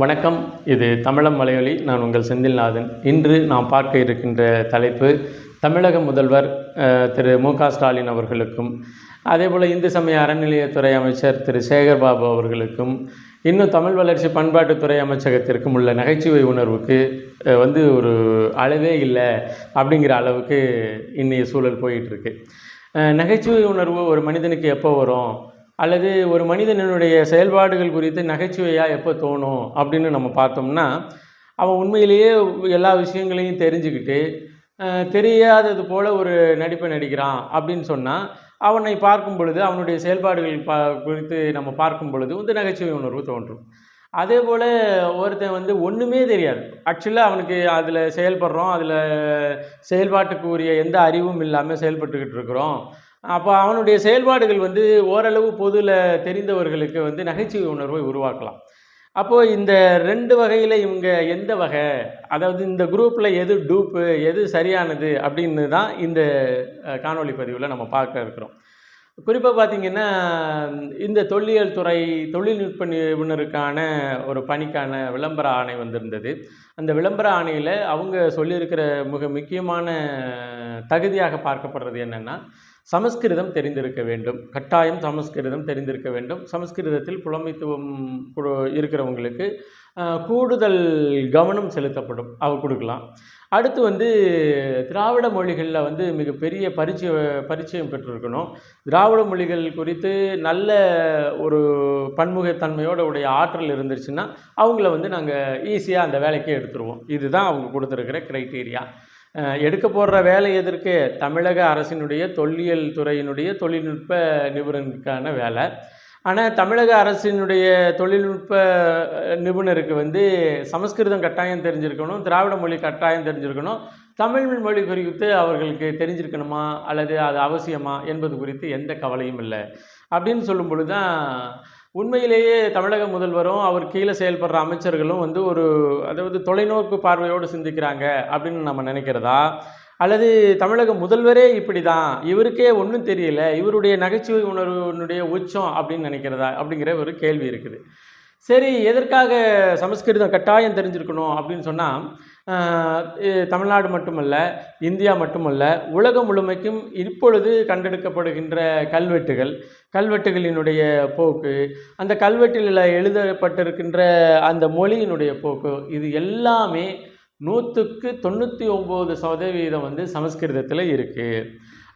வணக்கம். இது தமிழம் மலையொலி நான் உங்கள் செந்தில்நாதன். இன்று நாம் பார்க்க இருக்கின்ற தலைப்பு தமிழக முதல்வர் திரு மு க ஸ்டாலின் அவர்களுக்கும் அதேபோல் இந்து சமய அறநிலையத்துறை அமைச்சர் திரு சேகர்பாபு அவர்களுக்கும் இன்னும் தமிழ் வளர்ச்சி பண்பாட்டுத்துறை அமைச்சகத்திற்கும் உள்ள நகைச்சுவை உணர்வுக்கு வந்து ஒரு அளவே இல்லை அப்படிங்கிற அளவுக்கு இன்றைய சூழல் போயிட்டுருக்கு நகைச்சுவை உணர்வு ஒரு மனிதனுக்கு எப்போ வரும்? அல்லது ஒரு மனிதனுடைய செயல்பாடுகள் குறித்து நகைச்சுவையாக எப்போ தோணும் அப்படின்னு நம்ம பார்த்தோம்னா அவன் உண்மையிலேயே எல்லா விஷயங்களையும் தெரிஞ்சுக்கிட்டு தெரியாதது போல் ஒரு நடிப்பை நடிக்கிறான் அப்படின்னு சொன்னால் அவனை பார்க்கும் பொழுது அவனுடைய செயல்பாடுகள் பா குறித்து நம்ம பார்க்கும் பொழுது வந்து நகைச்சுவை உணர்வு தோன்றும். அதே போல் ஒருத்தன் வந்து ஒன்றுமே தெரியாது. ஆக்சுவலாக அவனுக்கு அதில் செயல்படுறோம் அதில் செயல்பாட்டுக்கு உரிய எந்த அறிவும் இல்லாமல் செயல்பட்டுக்கிட்டு இருக்கிறோம். அப்போ அவனுடைய செயல்பாடுகள் வந்து ஓரளவு பொதுவில் தெரிந்தவர்களுக்கு வந்து நகைச்சுவை உணர்வை உருவாக்கலாம். அப்போது இந்த ரெண்டு வகையில் இவங்க எந்த வகை? அதாவது இந்த குரூப்பில் எது டூப்பு எது சரியானது அப்படின்னு தான் இந்த காணொளி பதிவில் நம்ம பார்க்க இருக்கிறோம். குறிப்பாக பார்த்தீங்கன்னா இந்த தொல்லியல் துறை தொழில்நுட்ப நிபுணருக்கான ஒரு பணிக்கான விளம்பர ஆணை வந்திருந்தது. அந்த விளம்பர ஆணையில் அவங்க சொல்லியிருக்கிற மிக முக்கியமான தகுதியாக பார்க்கப்படுறது என்னென்னா சமஸ்கிருதம் தெரிந்திருக்க வேண்டும். கட்டாயம் சமஸ்கிருதம் தெரிந்திருக்க வேண்டும். சமஸ்கிருதத்தில் புலமைத்துவம் கு- இருக்கிறவங்களுக்கு கூடுதல் கவனம் செலுத்தப்படும். அவ கொடுக்கலாம். அடுத்து வந்து திராவிட மொழிகளில் வந்து மிகப்பெரிய பரிச்சய பரிச்சயம் பெற்றிருக்கணும். திராவிட மொழிகள் குறித்து நல்ல ஒரு பன்முகத்தன்மையோட உடைய ஆற்றல் இருந்துச்சுன்னா அவங்கள வந்து நாங்கள் ஈஸியாக அந்த வேலைக்கே எடுத்துருவோம். இதுதான் அவங்க கொடுத்துருக்கிற க்ரைட்டீரியா எடுக்க போடுற வேலை எதற்கு? தமிழக அரசினுடைய தொல்லியல் துறையினுடைய தொழில்நுட்ப நிபுணருக்கான வேலை. ஆனால் தமிழக அரசினுடைய தொழில்நுட்ப நிபுணருக்கு வந்து சமஸ்கிருதம் கட்டாயம் தெரிஞ்சிருக்கணும் திராவிட மொழி கட்டாயம் தெரிஞ்சிருக்கணும் தமிழ் மொழி குறித்து அவர்களுக்கு தெரிஞ்சிருக்கணுமா? அல்லது அது அவசியமா? என்பது குறித்து எந்த கவலையும் இல்லை. அப்படின்னு சொல்லும் பொழுது தான் உண்மையிலேயே தமிழக முதல்வரும் அவர் கீழே செயல்படுற அமைச்சர்களும் வந்து ஒரு அதாவது தொலைநோக்கு பார்வையோடு சிந்திக்கிறாங்க அப்படின்னு நம்ம நினைக்கிறதா? அல்லது தமிழக முதல்வரே இப்படி தான் இவருக்கே ஒன்றும் தெரியல இவருடைய நகைச்சுவை உணர்வுனுடைய உச்சம் அப்படின்னு நினைக்கிறதா? அப்படிங்கிற ஒரு கேள்வி இருக்குது. சரி எதற்காக சமஸ்கிருதம் கட்டாயம் தெரிஞ்சிருக்கணும் அப்படின்னு சொன்னால் தமிழ்நாடு மட்டுமல்ல இந்தியா மட்டுமல்ல உலகம் முழுமைக்கும் இப்பொழுது கண்டெடுக்கப்படுகின்ற கல்வெட்டுகள் கல்வெட்டுகளினுடைய போக்கு அந்த கல்வெட்டில் எழுதப்பட்டிருக்கின்ற அந்த மொழியினுடைய போக்கு இது எல்லாமே நூற்றுக்கு தொண்ணூற்றி ஒம்பது சதவீதம் வந்து சமஸ்கிருதத்தில் இருக்குது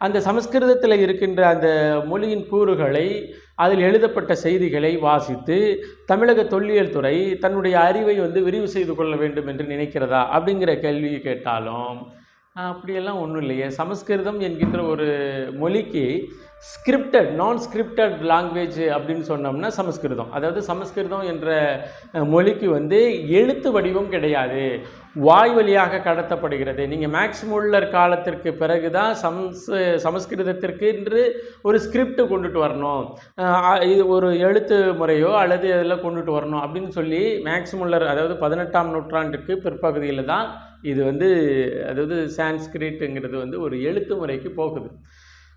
அந்த சமஸ்கிருதத்தில் இருக்கின்ற அந்த மொழியின் கூறுகளை அதில் எழுதப்பட்ட செய்திகளை வாசித்து தமிழக தொல்லியல் துறை தன்னுடைய அறிவை வந்து விரிவு செய்து கொள்ள வேண்டும் என்று நினைக்கிறதா? அப்படிங்கிற கேள்வியை கேட்டாலும் அப்படியெல்லாம் ஒன்றும் இல்லையே. சமஸ்கிருதம் என்கின்ற ஒரு மொழிக்கு ஸ்கிரிப்டட் நான் ஸ்கிரிப்டட் லாங்குவேஜ் அப்படின்னு சொன்னோம்னா சமஸ்கிருதம். அதாவது சமஸ்கிருதம் என்ற மொழிக்கு வந்து எழுத்து வடிவம் கிடையாது. வாய் வழியாக கடத்தப்படுகிறது. நீங்கள் மேக்ஸ் முல்லர் காலத்திற்கு பிறகு தான் சம்ஸ் சமஸ்கிருதத்திற்கு என்று ஒரு ஸ்கிரிப்ட் கொண்டுட்டு வரணும். இது ஒரு எழுத்து முறையோ அல்லது இதெல்லாம் கொண்டுட்டு வரணும் அப்படின்னு சொல்லி மேக்ஸ் முல்லர் அதாவது பதினெட்டாம் நூற்றாண்டுக்கு பிற்பகுதியில் தான் இது வந்து அதாவது சான்ஸ்கிரிட்டுங்கிறது வந்து ஒரு எழுத்து முறைக்கு போகுது.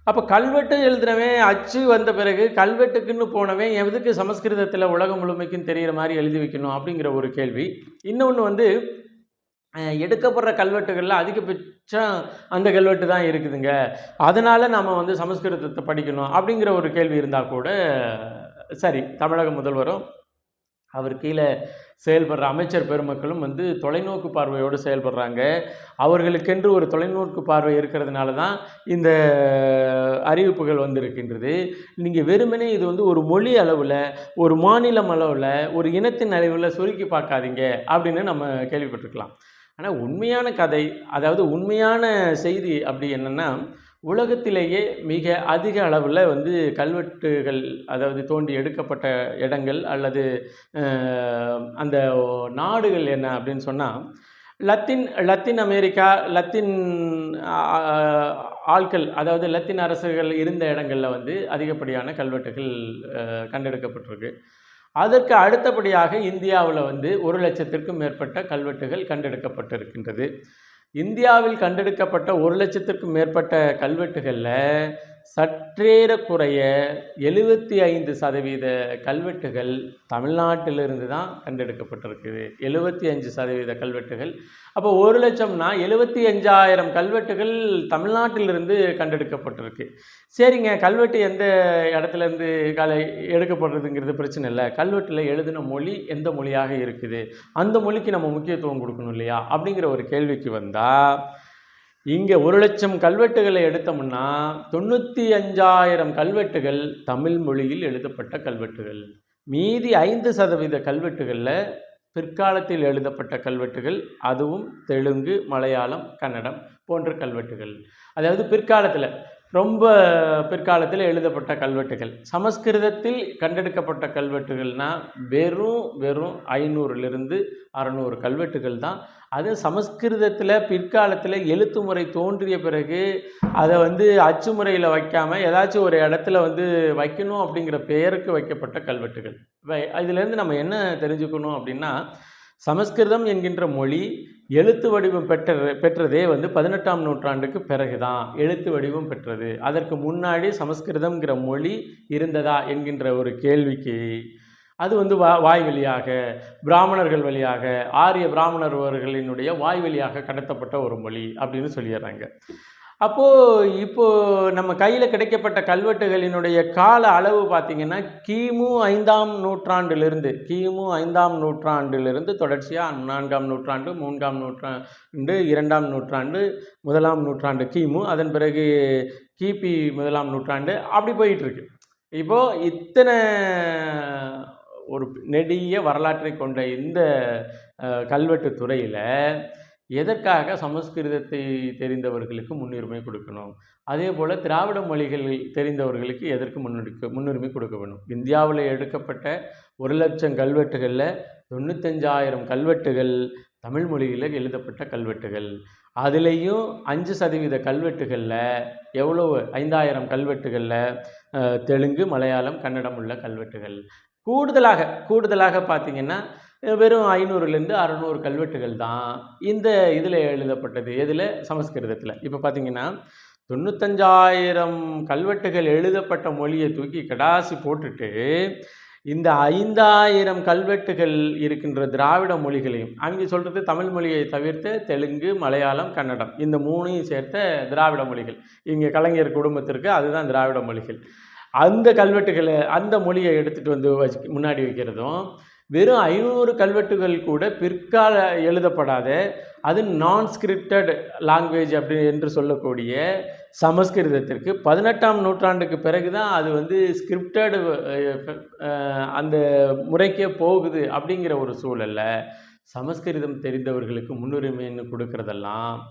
அப்போ கல்வெட்டு எழுதுனவன் அச்சு வந்த பிறகு கல்வெட்டுக்குன்னு போனவன் எதுக்கு சமஸ்கிருதத்தில் உலகம் முழுமைக்கும் தெரிகிற மாதிரி எழுதி வைக்கணும் அப்படிங்கிற ஒரு கேள்வி. இன்னொன்று வந்து எடுக்கப்படுற கல்வெட்டுகளில் அதிகபட்சம் அந்த கல்வெட்டு தான் இருக்குதுங்க. அதனால் நம்ம வந்து சமஸ்கிருதத்தை படிக்கணும் அப்படிங்கிற ஒரு கேள்வி இருந்தால் கூட சரி தமிழக முதல்வரும் அவர் கீழே செயல்படுற அமைச்சர் பெருமக்களும் வந்து தொலைநோக்கு பார்வையோடு செயல்படுறாங்க. அவர்களுக்கென்று ஒரு தொலைநோக்கு பார்வை இருக்கிறதுனால தான் இந்த அறிவிப்புகள் வந்திருக்கின்றது. நீங்கள் வெறுமனே இது வந்து ஒரு மொழி அளவில் ஒரு மாநிலம் அளவில் ஒரு இனத்தின் அளவில் சுருக்கி பார்க்காதீங்க அப்படின்னு நம்ம கேள்விப்பட்டிருக்கலாம். ஆனால் உண்மையான கதை அதாவது உண்மையான செய்தி அப்படி என்னென்னா உலகத்திலேயே மிக அதிக அளவில் வந்து கல்வெட்டுகள் அதாவது தோண்டி எடுக்கப்பட்ட இடங்கள் அல்லது அந்த நாடுகள் என்ன அப்படின்னு சொன்னால் லத்தீன் லத்தீன் அமெரிக்கா லத்தீன் ஆட்கள் அதாவது லத்தீன் அரசுகள் இருந்த இடங்களில் வந்து அதிகப்படியான கல்வெட்டுகள் கண்டெடுக்கப்பட்டிருக்கு. அதற்கு அடுத்தபடியாக இந்தியாவில் வந்து ஒரு லட்சத்திற்கும் மேற்பட்ட கல்வெட்டுகள் கண்டெடுக்கப்பட்டிருக்கின்றது. இந்தியாவில் கண்டெடுக்கப்பட்ட ஒரு லட்சத்திற்கும் மேற்பட்ட கல்வெட்டுகளில் சற்றேறக்குறைய எழுபத்தி ஐந்து சதவீத கல்வெட்டுகள் தமிழ்நாட்டிலிருந்து தான் கண்டெடுக்கப்பட்டிருக்குது. எழுபத்தி அஞ்சு சதவீத கல்வெட்டுகள். அப்போ ஒரு லட்சம்னா எழுபத்தி அஞ்சாயிரம் கல்வெட்டுகள் தமிழ்நாட்டிலிருந்து கண்டெடுக்கப்பட்டிருக்கு. சரிங்க கல்வெட்டு எந்த இடத்துல இருந்து கலை எடுக்கப்படுறதுங்கிறது பிரச்சனை இல்லை. கல்வெட்டில் எழுதின மொழி எந்த மொழியாக இருக்குது? அந்த மொழிக்கு நம்ம முக்கியத்துவம் கொடுக்கணும் இல்லையா? அப்படிங்கிற ஒரு கேள்விக்கு வந்தால் இங்கே ஒரு லட்சம் கல்வெட்டுகளை எடுத்தோம்னா தொண்ணூற்றி அஞ்சாயிரம் கல்வெட்டுகள் தமிழ் மொழியில் எழுதப்பட்ட கல்வெட்டுகள். மீதி ஐந்து சதவீத கல்வெட்டுகளில் பிற்காலத்தில் எழுதப்பட்ட கல்வெட்டுகள் அதுவும் தெலுங்கு மலையாளம் கன்னடம் போன்ற கல்வெட்டுகள். அதாவது பிற்காலத்தில் ரொம்ப பிற்காலத்தில் எழுதப்பட்ட கல்வெட்டுகள். சமஸ்கிருதத்தில் கண்டெடுக்கப்பட்ட கல்வெட்டுகள்னால் வெறும் வெறும் ஐநூறுலேருந்து அறநூறு கல்வெட்டுகள் தான். அது சமஸ்கிருதத்தில் பிற்காலத்தில் எழுத்து முறை தோன்றிய பிறகு அதை வந்து அச்சு முறையில் வைக்காமல் ஏதாச்சும் ஒரு இடத்துல வந்து வைக்கணும் அப்படிங்கிற பெயருக்கு வைக்கப்பட்ட கல்வெட்டுகள். வை- இதுலேருந்து நம்ம என்ன தெரிஞ்சுக்கணும் அப்படின்னா சமஸ்கிருதம் என்கின்ற மொழி எழுத்து வடிவம் பெற்ற பெற்றதே வந்து பதினெட்டாம் நூற்றாண்டுக்கு பிறகுதான் எழுத்து வடிவம் பெற்றது. அதற்கு முன்னாடி சமஸ்கிருதம்ங்கிற மொழி இருந்ததா என்கின்ற ஒரு கேள்விக்கு அது வந்து வா வாய் வழியாக பிராமணர்கள் வழியாக ஆரிய பிராமணர்வர்களினுடைய வாய் வழியாக கடத்தப்பட்ட ஒரு மொழி அப்படின்னு சொல்லிடுறாங்க. அப்போது இப்போது நம்ம கையில் கிடைக்கப்பட்ட கல்வெட்டுகளினுடைய கால அளவு பார்த்திங்கன்னா கிமு ஐந்தாம் நூற்றாண்டிலிருந்து கிமு ஐந்தாம் நூற்றாண்டிலிருந்து தொடர்ச்சியாக நான்காம் நூற்றாண்டு மூன்றாம் நூற்றாண்டு இரண்டாம் நூற்றாண்டு முதலாம் நூற்றாண்டு கிமு அதன் பிறகு கிபி முதலாம் நூற்றாண்டு அப்படி போயிட்டுருக்கு. இப்போது இத்தனை ஒரு நெடிய வரலாற்றை கொண்ட இந்த கல்வெட்டு துறையில் எதற்காக சமஸ்கிருதத்தை தெரிந்தவர்களுக்கு முன்னுரிமை கொடுக்கணும்? அதே போல் திராவிட மொழிகள் தெரிந்தவர்களுக்கு எதற்கு முன்னெடுக்க முன்னுரிமை கொடுக்க வேணும்? இந்தியாவில் எடுக்கப்பட்ட ஒரு லட்சம் கல்வெட்டுகளில் தொண்ணூத்தஞ்சாயிரம் கல்வெட்டுகள் தமிழ் மொழியில் எழுதப்பட்ட கல்வெட்டுகள். அதுலேயும் அஞ்சு சதவீத கல்வெட்டுகளில் எவ்வளோ ஐந்தாயிரம் கல்வெட்டுகளில் தெலுங்கு மலையாளம் கன்னடம் உள்ள கல்வெட்டுகள். கூடுதலாக கூடுதலாக பார்த்தீங்கன்னா வெறும் ஐநூறுலேருந்து அறநூறு கல்வெட்டுகள் தான் இந்த இதில் எழுதப்பட்டது. எதில்? சமஸ்கிருதத்தில். இப்போ பார்த்தீங்கன்னா தொண்ணூத்தஞ்சாயிரம் கல்வெட்டுகள் எழுதப்பட்ட மொழியை தூக்கி கடாசி போட்டுட்டு இந்த ஐந்தாயிரம் கல்வெட்டுகள் இருக்கின்ற திராவிட மொழிகளையும் அவங்க சொல்கிறது தமிழ் மொழியை தவிர்த்து தெலுங்கு மலையாளம் கன்னடம் இந்த மூணையும் சேர்த்த திராவிட மொழிகள். இங்கே கலைஞர் குடும்பத்திற்கு அதுதான் திராவிட மொழிகள். அந்த கல்வெட்டுகளை அந்த மொழியை எடுத்துகிட்டு வந்து வச்சு முன்னாடி வைக்கிறதும் வெறும் ஐநூறு கல்வெட்டுகள் கூட பிற்கால எழுதப்படாத அது நான் ஸ்கிரிப்டட் லாங்குவேஜ் அப்படி என்று சொல்லக்கூடிய சமஸ்கிருதத்திற்கு பதினெட்டாம் நூற்றாண்டுக்கு பிறகு தான் அது வந்து ஸ்கிரிப்டடு அந்த முறைக்கே போகுது அப்படிங்கிற ஒரு சூழல்ல சமஸ்கிருதம் தெரிந்தவர்களுக்கு முன்னுரிமைன்னு கொடுக்கறதெல்லாம்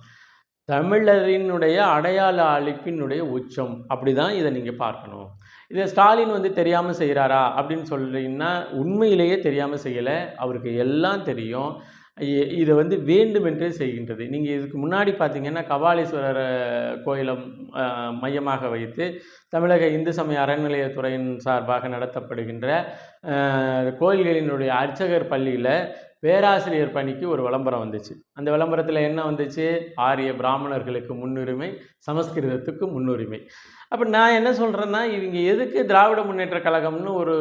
தமிழரினுடைய அடையாள அழிப்பினுடைய உச்சம். அப்படி தான் இதை நீங்கள் பார்க்கணும். இதை ஸ்டாலின் வந்து தெரியாமல் செய்கிறாரா அப்படின்னு சொல்கிறீங்கன்னா உண்மையிலேயே தெரியாமல் செய்யலை. அவருக்கு எல்லாம் தெரியும். இதை வந்து வேண்டுமென்றே செய்கின்றது. நீங்கள் இதுக்கு முன்னாடி பார்த்தீங்கன்னா கபாலீஸ்வரர் அஹ், கோயிலை மையமாக வைத்து தமிழக இந்து சமய அறநிலையத்துறையின் சார்பாக நடத்தப்படுகின்ற கோயில்களினுடைய அர்ச்சகர் பள்ளியில் பேராசிரியர் பணிக்கு ஒரு விளம்பரம் வந்துச்சு. அந்த விளம்பரத்தில் என்ன வந்துச்சு? ஆரிய பிராமணர்களுக்கு முன்னுரிமை சமஸ்கிருதத்துக்கு முன்னுரிமை. அப்போ நான் என்ன சொல்கிறேன்னா இவங்க எதுக்கு திராவிட முன்னேற்ற கழகம்னு ஒரு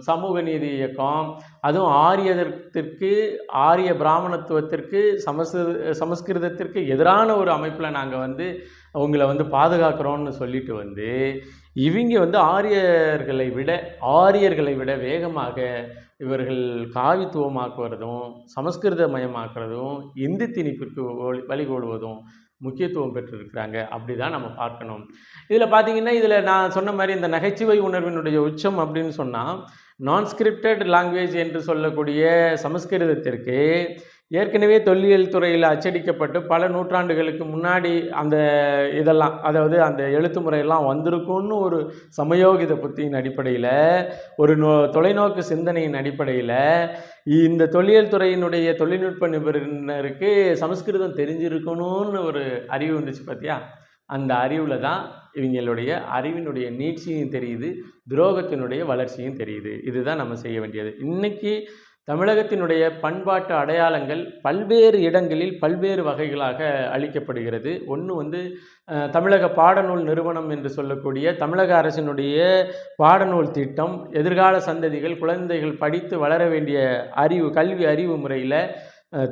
சமூக நீதி இயக்கம் அதுவும் ஆரியத்திற்கு ஆரிய பிராமணத்துவத்திற்கு சமஸ்கிரு சமஸ்கிருதத்திற்கு எதிரான ஒரு அமைப்பில் நாங்கள் வந்து அவங்கள வந்து பாதுகாக்கிறோன்னு சொல்லிட்டு வந்து இவங்க வந்து ஆரியர்களை விட ஆரியர்களை விட வேகமாக இவர்கள் காவித்துவமாக்குவதும் சமஸ்கிருத மயமாக்குறதும் இந்தி திணிப்பிற்கு வழிகோடுவதும் முக்கியத்துவம் பெற்றிருக்கிறாங்க. அப்படி தான் நம்ம பார்க்கணும். இதில் பார்த்தீங்கன்னா இதில் நான் சொன்ன மாதிரி இந்த நகைச்சுவை உணர்வினுடைய உச்சம் அப்படின்னு சொன்னால் நான் ஸ்கிரிப்டட் லாங்குவேஜ் என்று சொல்லக்கூடிய சமஸ்கிருதத்திற்கு ஏற்கனவே தொல்லியல் துறையில் அச்சடிக்கப்பட்டு பல நூற்றாண்டுகளுக்கு முன்னாடி அந்த இதெல்லாம் அதாவது அந்த எழுத்து முறையெல்லாம் வந்திருக்கும்னு ஒரு சமயோகித புத்தியின் அடிப்படையில் ஒரு நோ தொலைநோக்கு சிந்தனையின் அடிப்படையில் இந்த தொல்லியல் துறையினுடைய தொழில்நுட்ப நிபுணருக்கு சமஸ்கிருதம் தெரிஞ்சிருக்கணும்னு ஒரு அறிவு வந்துச்சு பார்த்தியா அந்த அறிவில் தான் இவங்களுடைய அறிவினுடைய நீட்சியும் தெரியுது துரோகத்தினுடைய வளர்ச்சியும் தெரியுது. இதுதான் நம்ம செய்ய வேண்டியது. இன்றைக்கி தமிழகத்தினுடைய பண்பாட்டு அடையாளங்கள் பல்வேறு இடங்களில் பல்வேறு வகைகளாக அளிக்கப்படுகிறது. ஒன்று வந்து தமிழக பாடநூல் நிறுவனம் என்று சொல்லக்கூடிய தமிழக அரசினுடைய பாடநூல் திட்டம் எதிர்கால சந்ததிகள் குழந்தைகள் படித்து வளர வேண்டிய அறிவு கல்வி அறிவு முறையில்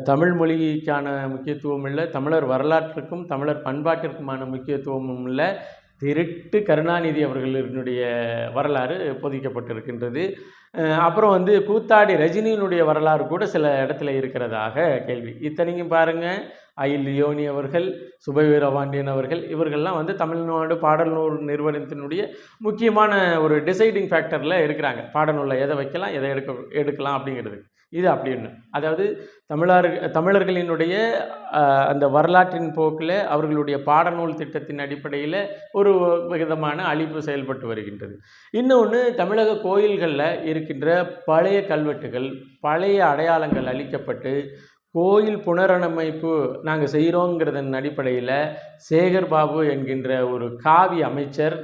தமிழ் மொழிக்கான முக்கியத்துவம் இல்லை தமிழர் வரலாற்றுக்கும் தமிழர் பண்பாட்டிற்குமான முக்கியத்துவமும் இல்லை திருட்டு கருணாநிதி அவர்களினுடைய வரலாறு பொதிக்கப்பட்டிருக்கின்றது. அப்புறம் வந்து கூத்தாடி ரஜினியினுடைய வரலாறு கூட சில இடத்துல இருக்கிறதாக கேள்வி. இத்தனைக்கும் பாருங்கள் அயில் லியோனி அவர்கள் சுபவீரபாண்டியன் அவர்கள் இவர்கள்லாம் வந்து தமிழ்நாடு பாடல்நூல் நிறுவனத்தினுடைய முக்கியமான ஒரு டிசைடிங் ஃபேக்டரில் இருக்கிறாங்க. பாடநூலில் எதை வைக்கலாம் எதை எடுக்க எடுக்கலாம் அப்படிங்கிறது. இது அப்படி ஒன்று அதாவது தமிழர் தமிழர்களினுடைய அந்த வரலாற்றின் போக்கில் அவர்களுடைய பாடநூல் திட்டத்தின் அடிப்படையில் ஒரு விதமான அழிப்பு செயல்பட்டு வருகின்றது. இன்னொன்று தமிழக கோயில்களில் இருக்கின்ற பழைய கல்வெட்டுகள் பழைய அடையாளங்கள் அளிக்கப்பட்டு கோயில் புனரமைப்பு நாங்கள் செய்கிறோங்கிறதன் அடிப்படையில் சேகர் பாபு என்கின்ற ஒரு காவி அமைச்சர்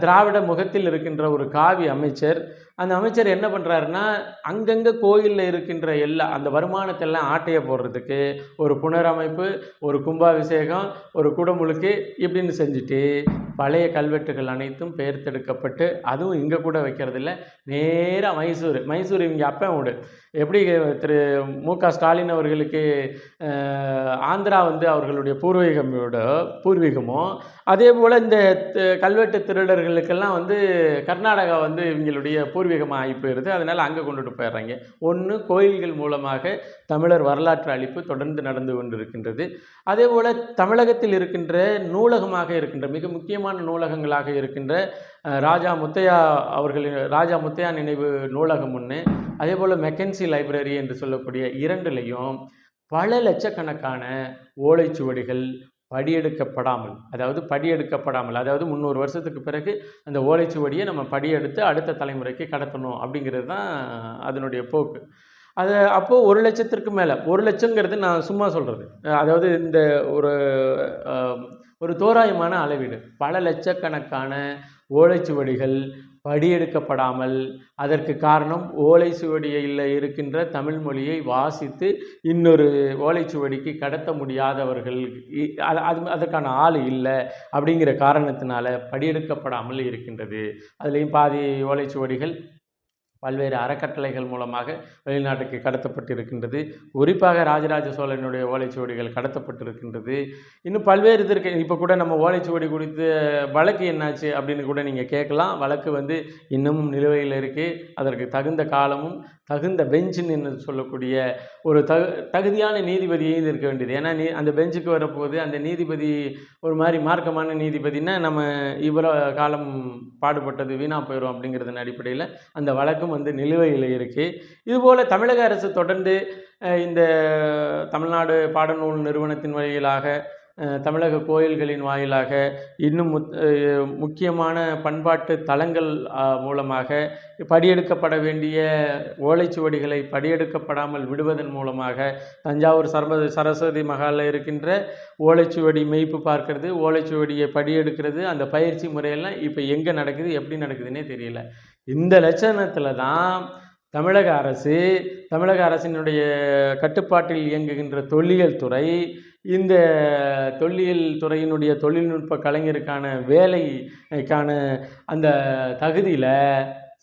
திராவிட முகத்தில் இருக்கின்ற ஒரு காவி அமைச்சர் அந்த அமைச்சர் என்ன பண்ணுறாருன்னா அங்கங்கே கோயிலில் இருக்கின்ற எல்லா அந்த வருமானத்தெல்லாம் ஆட்டையை போடுறதுக்கு ஒரு புனரமைப்பு ஒரு கும்பாபிஷேகம் ஒரு குடமுழுக்கு இப்படின்னு செஞ்சுட்டு பழைய கல்வெட்டுகள் அனைத்தும் பெயர்த்தெடுக்கப்பட்டு அதுவும் இங்கே கூட வைக்கிறதில்ல நேராக மைசூர். மைசூர் இவங்க அப்பா வீடு. எப்படி திரு மு க ஸ்டாலின் அவர்களுக்கு ஆந்திரா வந்து அவர்களுடைய பூர்வீகமோட பூர்வீகமோ அதே போல் இந்த கல்வெட்டு திருடர்களுக்கெல்லாம் வந்து கர்நாடகா வந்து இவங்களுடைய பூர்வீகமாக ஆகி போயிடுது. அதனால் அங்கே கொண்டுட்டு போயிடுறாங்க. ஒன்று கோயில்கள் மூலமாக தமிழர் வரலாற்று அழிப்பு தொடர்ந்து நடந்து கொண்டிருக்கின்றது. அதே போல் தமிழகத்தில் இருக்கின்ற நூலகமாக இருக்கின்ற மிக முக்கியமான நூலகங்களாக இருக்கின்ற ராஜா முத்தையா அவர்களின் ராஜா முத்தையா நினைவு நூலகம் ஒன்று அதே போல் மெக்கன்சி லைப்ரரி என்று சொல்லக்கூடிய இரண்டுலேயும் பல லட்சக்கணக்கான ஓலைச்சுவடிகள் படியெடுக்கப்படாமல் அதாவது படியெடுக்கப்படாமல் அதாவது முந்நூறு வருஷத்துக்கு பிறகு அந்த ஓலைச்சுவடியை நம்ம படியெடுத்து அடுத்த தலைமுறைக்கு கடத்தணும் அப்படிங்கிறது தான் அதனுடைய போக்கு. அது அப்போது ஒரு லட்சத்திற்கு மேலே ஒரு லட்சங்கிறது நான் சும்மா சொல்கிறது அதாவது இந்த ஒரு ஒரு தோராயமான அளவீடு. பல லட்சக்கணக்கான ஓலைச்சுவடிகள் படியெடுக்கப்படாமல் அதற்கு காரணம் ஓலைச்சுவடியில் இருக்கின்ற தமிழ் மொழியை வாசித்து இன்னொரு ஓலைச்சுவடிக்கு கடத்த முடியாதவர்கள் இ- அது அதற்கான ஆள் இல்லை அப்படிங்கிற காரணத்தினால படியெடுக்கப்படாமல் இருக்கின்றது. அதுலேயும் பாதி ஓலைச்சுவடிகள் பல்வேறு அறக்கட்டளைகள் மூலமாக வெளிநாட்டுக்கு கடத்தப்பட்டிருக்கின்றது. குறிப்பாக ராஜராஜ சோழனுடைய ஓலைச்சுவடிகள் கடத்தப்பட்டிருக்கின்றது. இன்னும் பல்வேறு இது இருக்குது இப்போ கூட நம்ம ஓலைச்சுவடி குறித்து வழக்கு என்னாச்சு அப்படின்னு கூட நீங்கள் கேட்கலாம். வழக்கு வந்து இன்னமும் நிலுவையில் இருக்குது அதற்கு தகுந்த காலமும் தகுந்த பெஞ்சுன்னு சொல்லக்கூடிய ஒரு தகு தகுதியான நீதிபதியையும் இருக்க வேண்டியது. ஏன்னா நீ அந்த பெஞ்சுக்கு வரப்போது அந்த நீதிபதி ஒரு மாதிரி மார்க்கமான நீதிபதினா நம்ம இவ்வளோ காலம் பாடுபட்டது வீணாக போயிடும் அப்படிங்கிறதன் அடிப்படையில் அந்த வழக்கும் வந்து நிலுவையில் இருக்குது இதுபோல் தமிழக அரசு தொடர்ந்து இந்த தமிழ்நாடு பாடநூல் நிறுவனத்தின் வழியிலாக தமிழக கோயில்களின் வாயிலாக இன்னும் முத்- முக்கியமான பண்பாட்டு தலங்கள் மூலமாக படியெடுக்கப்பட வேண்டிய ஓலைச்சுவடிகளை படியெடுக்கப்படாமல் விடுவதன் மூலமாக தஞ்சாவூர் சர்வ சரஸ்வதி மகாலில் இருக்கின்ற ஓலைச்சுவடி மெய்ப்பு பார்க்கறது. ஓலைச்சுவடியை படியெடுக்கிறது. அந்த பயிற்சி முறையெல்லாம் இப்போ எங்கே நடக்குது எப்படி நடக்குதுன்னே தெரியல. இந்த லட்சணத்தில் தான் தமிழக அரசு தமிழக அரசினுடைய கட்டுப்பாட்டில் இயங்குகின்ற தொல்லியல் துறை இந்த தொல்லியல் துறையினுடைய தொழில்நுட்ப கலைஞருக்கான வேலைக்கான அந்த தகுதியில்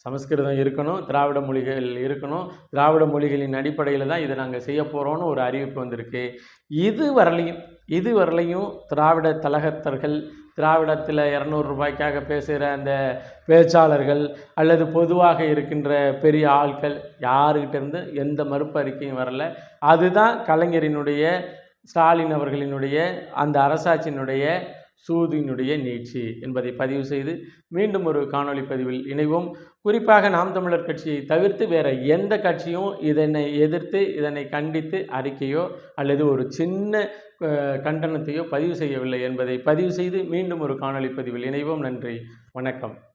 சமஸ்கிருதம் இருக்கணும் திராவிட மொழிகள் இருக்கணும் திராவிட மொழிகளின் அடிப்படையில் தான் இதை நாங்கள் செய்ய போகிறோன்னு ஒரு அறிவிப்பு வந்திருக்கு. இது வரலையும் இது வரலையும் திராவிட தலகத்தர்கள் திராவிடத்தில் இரநூறு ரூபாய்க்காக பேசுகிற அந்த பேச்சாளர்கள் அல்லது பொதுவாக இருக்கின்ற பெரிய ஆட்கள் யாருக்கிட்டேருந்து எந்த மறுப்பு அறிக்கையும் வரல. அதுதான் கலைஞரினுடைய ஸ்டாலின் அவர்களினுடைய அந்த அரசாட்சியினுடைய சூதினுடைய நீட்சி என்பதை பதிவு செய்து மீண்டும் ஒரு காணொளி பதிவில் இணைவோம். குறிப்பாக நாம் தமிழர் கட்சியை தவிர்த்து வேற எந்த கட்சியும் இதனை எதிர்த்து இதனை கண்டித்து அறிக்கையோ அல்லது ஒரு சின்ன கண்டனத்தையோ பதிவு செய்யவில்லை என்பதை பதிவு செய்து மீண்டும் ஒரு காணொளி பதிவில் இணைவோம். நன்றி. வணக்கம்.